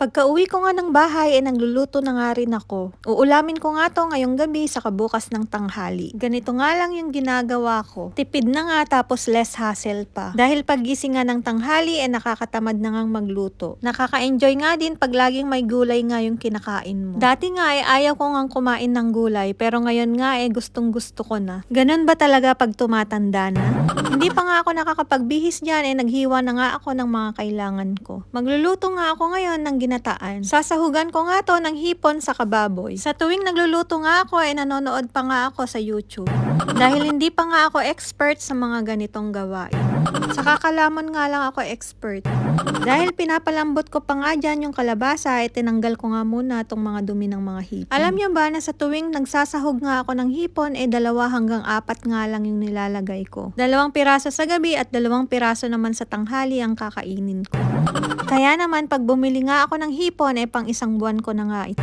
Pagka uwi ko nga ng bahay, eh nagluluto na nga rin ako. Uulamin ko nga to ngayong gabi sa kabukas ng tanghali. Ganito nga lang yung ginagawa ko. Tipid na nga tapos less hassle pa. Dahil paggising nga ng tanghali, eh nakakatamad na ngang magluto. Nakaka-enjoy nga din pag laging may gulay nga yung kinakain mo. Dati nga eh ayaw ko nga kumain ng gulay, pero ngayon nga eh gustong gusto ko na. Ganun ba talaga pag tumatanda na? Hindi pa nga ako nakakapagbihis dyan, eh naghiwa na nga ako ng mga kailangan ko. Magluluto nga ako ngayon ng ginataan. Sasahugan ko nga to ng hipon sa kababoy. Sa tuwing nagluluto nga ako, eh nanonood pa nga ako sa YouTube. Dahil hindi pa nga ako expert sa mga ganitong gawain. Sa kakalamon nga lang ako expert. Dahil pinapalambot ko pa nga dyan yung kalabasa, eh tinanggal ko nga muna tong mga dumi ng mga hipon. Alam niyo ba na sa tuwing nagsasahog nga ako ng hipon, eh dalawa hanggang apat nga lang yung nilalagay ko. Dalawang piraso sa gabi at dalawang piraso naman sa tanghali ang kakainin ko. Kaya naman pag bumili nga ako ng hipon, eh pang isang buwan ko na nga ito.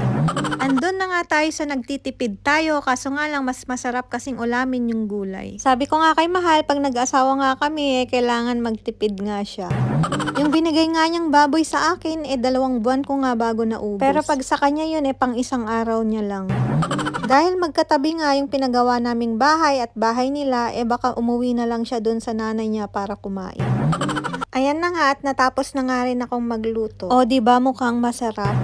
Andun na nga tayo sa nagtitipid tayo, kaso nga lang mas masarap kasing ulamin yung gulay. Sabi ko nga kay Mahal, pag nag-asawa nga kami, eh, kailangan magtipid nga siya. Yung binigay nga niyang baboy sa akin, eh dalawang buwan ko nga bago naubos. Pero pag sa kanya yun, eh pang isang araw niya lang. Dahil magkatabi nga yung pinagawa naming bahay at bahay nila, eh baka umuwi na lang siya dun sa nanay niya para kumain. Ayan na nga at natapos na nga rin akong magluto. O, di ba mukhang masarap?